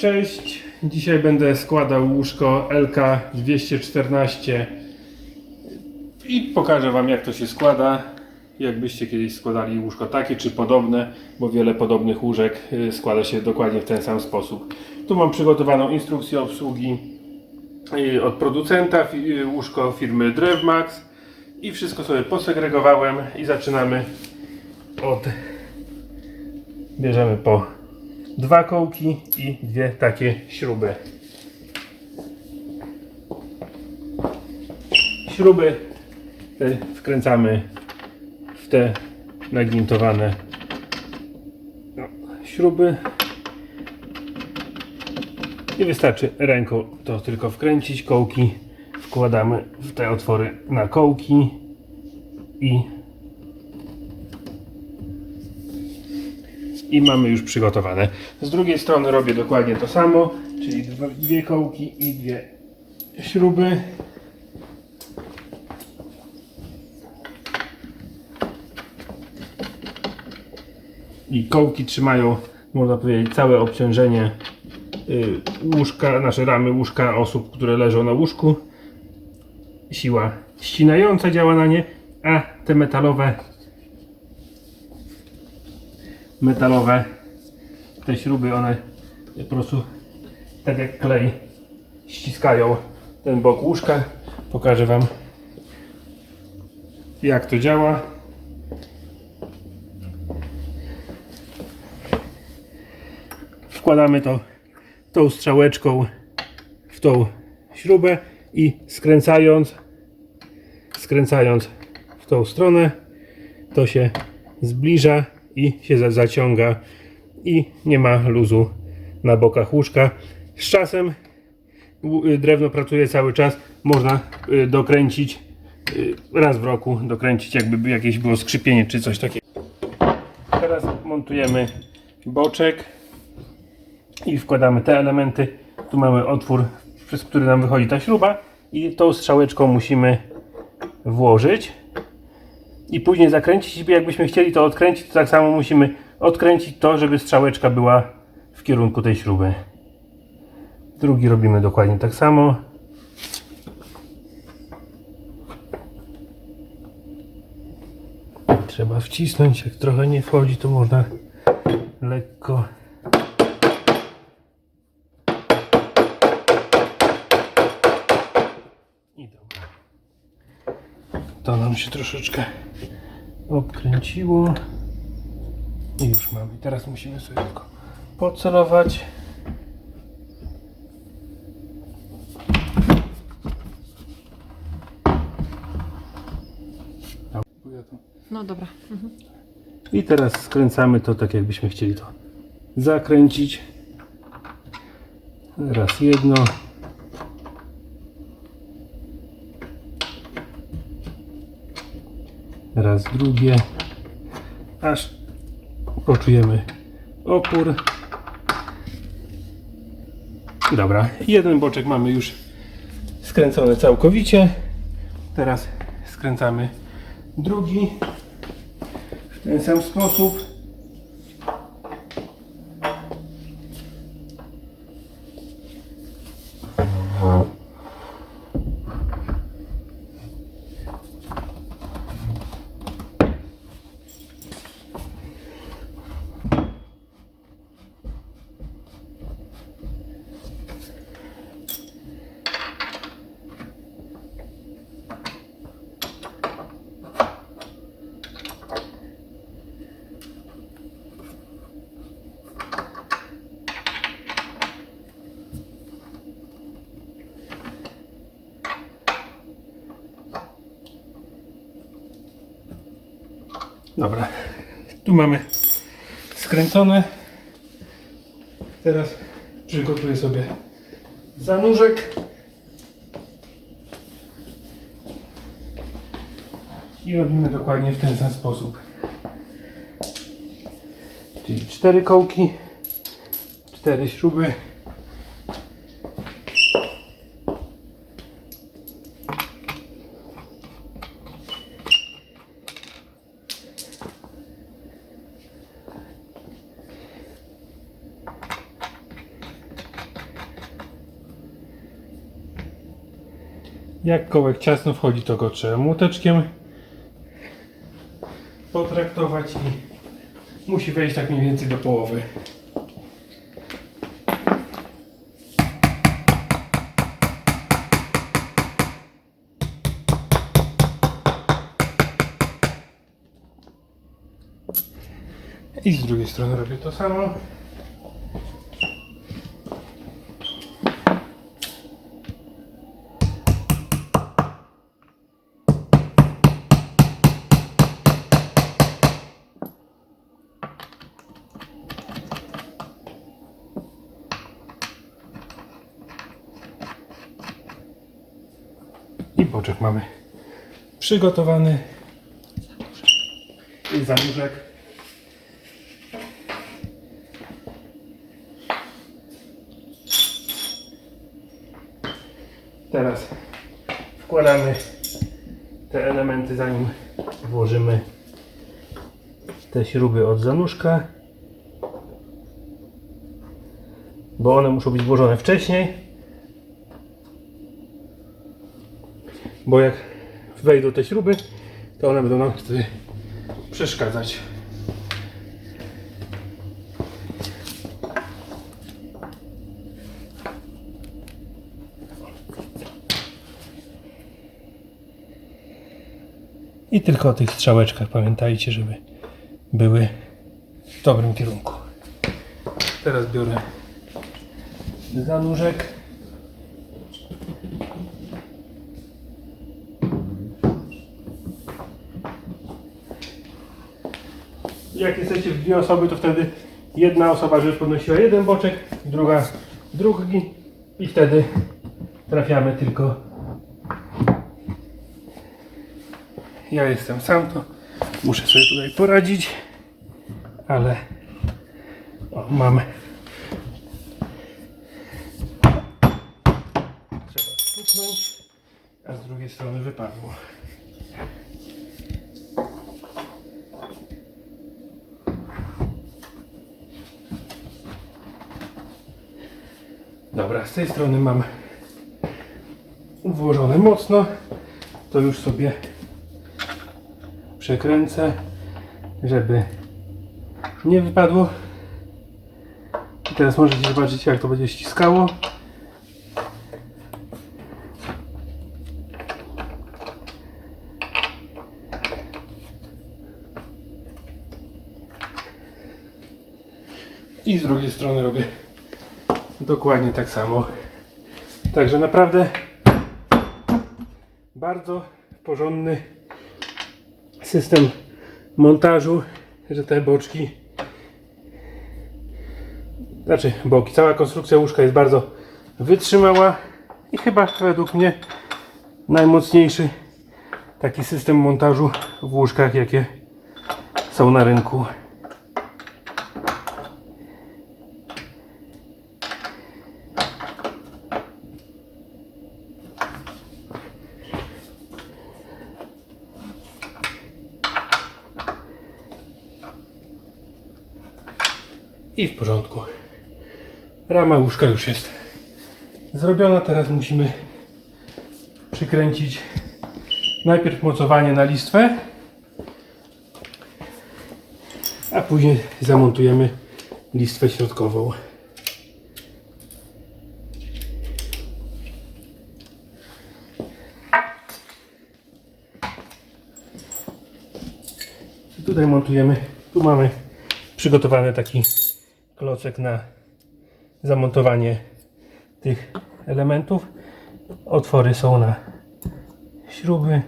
Cześć, dzisiaj będę składał łóżko LK214 i pokażę Wam jak to się składa. Jakbyście kiedyś składali łóżko takie czy podobne, bo wiele podobnych łóżek y, składa się dokładnie w ten sam sposób. Tu mam przygotowaną instrukcję obsługi y, od producenta, y, łóżko firmy Drewmax i wszystko sobie posegregowałem i zaczynamy od bierzemy po dwa kołki i dwie takie śruby. Śruby te wkręcamy w te nagwintowane no, śruby. Nie wystarczy ręką to tylko wkręcić. Kołki wkładamy w te otwory na kołki i i mamy już przygotowane. Z drugiej strony robię dokładnie to samo, czyli dwie kołki i dwie śruby. I kołki trzymają, można powiedzieć, całe obciążenie y, łóżka, nasze ramy łóżka osób, które leżą na łóżku. Siła ścinająca działa na nie, a te metalowe metalowe. Te śruby one po prostu tak jak klej ściskają ten bok łóżka. Pokażę wam jak to działa. Wkładamy to tą strzałeczką w tą śrubę i skręcając skręcając w tą stronę to się zbliża i się za- zaciąga i nie ma luzu na bokach łóżka. Z czasem y, drewno pracuje cały czas, można y, dokręcić y, raz w roku, dokręcić jakby jakieś było skrzypienie czy coś takiego. Teraz montujemy boczek i wkładamy te elementy. Tu mamy otwór, przez który nam wychodzi ta śruba i tą strzałeczką musimy włożyć i później zakręcić. Jakbyśmy chcieli to odkręcić, to tak samo musimy odkręcić to, żeby strzałeczka była w kierunku tej śruby. Drugi robimy dokładnie tak samo. Trzeba wcisnąć, jak trochę nie wchodzi, to można lekko. To nam się troszeczkę obkręciło. I już mamy. Teraz musimy sobie tylko pocelować. No dobra. I teraz skręcamy to tak, jakbyśmy chcieli to zakręcić. Raz jedno. Raz drugie. Aż poczujemy opór. Dobra, jeden boczek mamy już skręcony całkowicie. Teraz skręcamy drugi w ten sam sposób. Dobra, tu mamy skręcone. Teraz przygotuję sobie zanurzek. I robimy dokładnie w ten sam sposób. Czyli cztery kołki, cztery śruby. Jak kołek ciasno wchodzi, to go trzeba młoteczkiem potraktować i musi wejść tak mniej więcej do połowy. I z drugiej strony robię to samo. Mamy przygotowany. I zanurzek. Teraz wkładamy te elementy zanim włożymy te śruby od zanuszka. Bo one muszą być włożone wcześniej. Bo jak wejdą te śruby, to one będą nam wtedy przeszkadzać. I tylko o tych strzałeczkach pamiętajcie, żeby były w dobrym kierunku. Teraz biorę zanurzek. Jak jesteście w dwie osoby, to wtedy jedna osoba, żeby podnosiła jeden boczek, druga drugi i wtedy trafiamy tylko Ja jestem sam, to muszę sobie tutaj poradzić, ale o, mamy. Trzeba stuknąć, a z drugiej strony wypadło. Dobra, z tej strony mam włożone mocno, to już sobie przekręcę, żeby nie wypadło. I teraz możecie zobaczyć jak to będzie ściskało. I z drugiej strony robię dokładnie tak samo. Także naprawdę bardzo porządny system montażu, że te boczki, znaczy boki, cała konstrukcja łóżka jest bardzo wytrzymała i chyba według mnie najmocniejszy taki system montażu w łóżkach, jakie są na rynku. I w porządku. Rama łóżka już jest zrobiona. Teraz musimy przykręcić najpierw mocowanie na listwę, a później zamontujemy listwę środkową. Tutaj montujemy, tu mamy przygotowany taki klocek na zamontowanie tych elementów. Otwory są na śruby.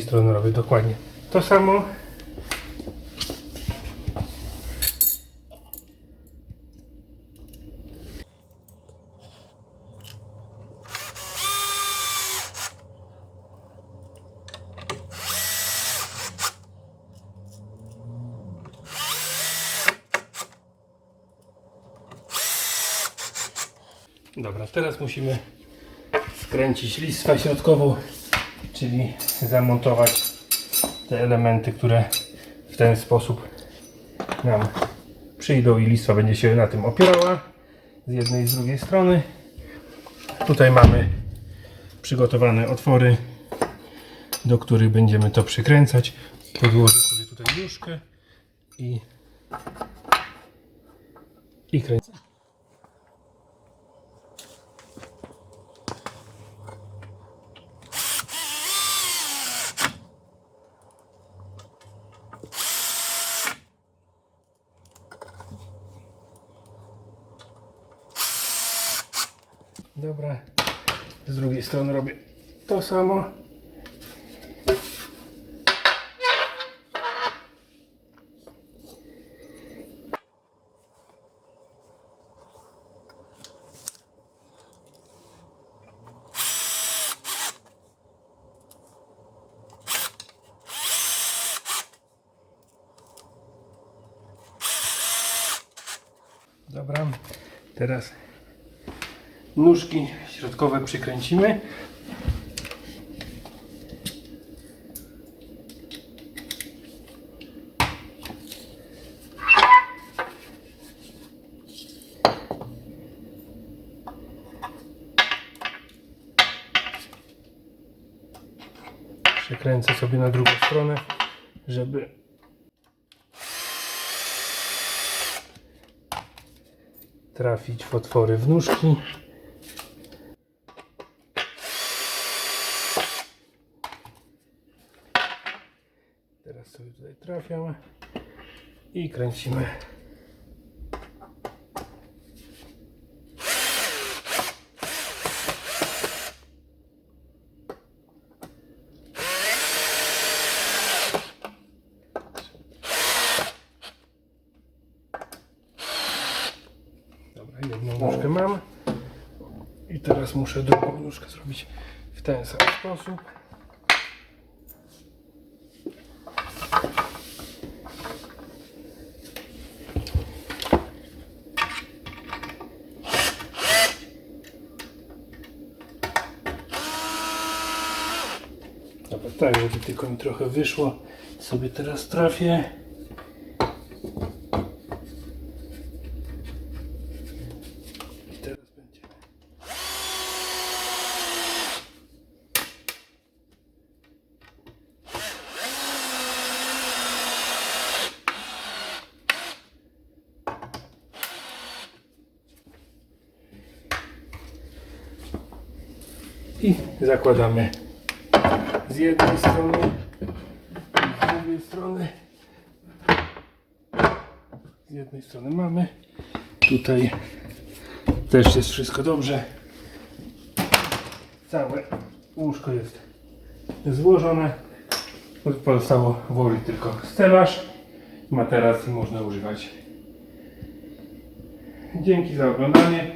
drugiej strony robię dokładnie to samo. Dobra, teraz musimy skręcić listwę środkową czyli zamontować te elementy, które w ten sposób nam przyjdą i listwa będzie się na tym opierała z jednej i z drugiej strony. Tutaj mamy przygotowane otwory, do których będziemy to przykręcać. Podłożę sobie tutaj nóżkę i, i kręcę. Dobra, z drugiej strony robię to samo. Dobra, teraz nóżki środkowe przykręcimy. Przekręcę sobie na drugą stronę, żeby trafić w otwory w nóżki. Teraz sobie i kręcimy. Dobra, jedną nóżkę mam. I teraz muszę drugą nóżkę zrobić w ten sam sposób. Dobra, tak, żeby tylko mi trochę wyszło. Sobie teraz trafię. Teraz będzie. I zakładamy z jednej strony z drugiej strony. Z jednej strony mamy. Tutaj też jest wszystko dobrze. Całe łóżko jest złożone. Pozostało włożyć tylko stelaż. Materac można używać. Dzięki za oglądanie.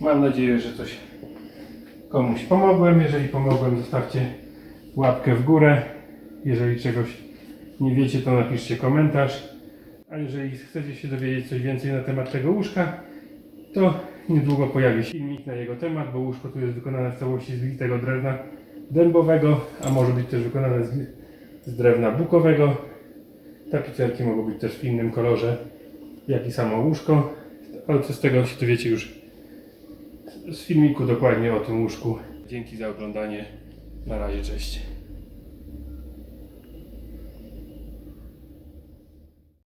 Mam nadzieję, że coś komuś pomogłem. Jeżeli pomogłem, zostawcie łapkę w górę. Jeżeli czegoś nie wiecie, to napiszcie komentarz. A jeżeli chcecie się dowiedzieć coś więcej na temat tego łóżka, to niedługo pojawi się filmik na jego temat, bo łóżko tu jest wykonane w całości z litego drewna dębowego, a może być też wykonane z, z drewna bukowego. Tapicerki mogą być też w innym kolorze, jak i samo łóżko, ale co z tego się dowiecie już z filmiku dokładnie o tym łóżku. Dzięki za oglądanie. Na razie, cześć.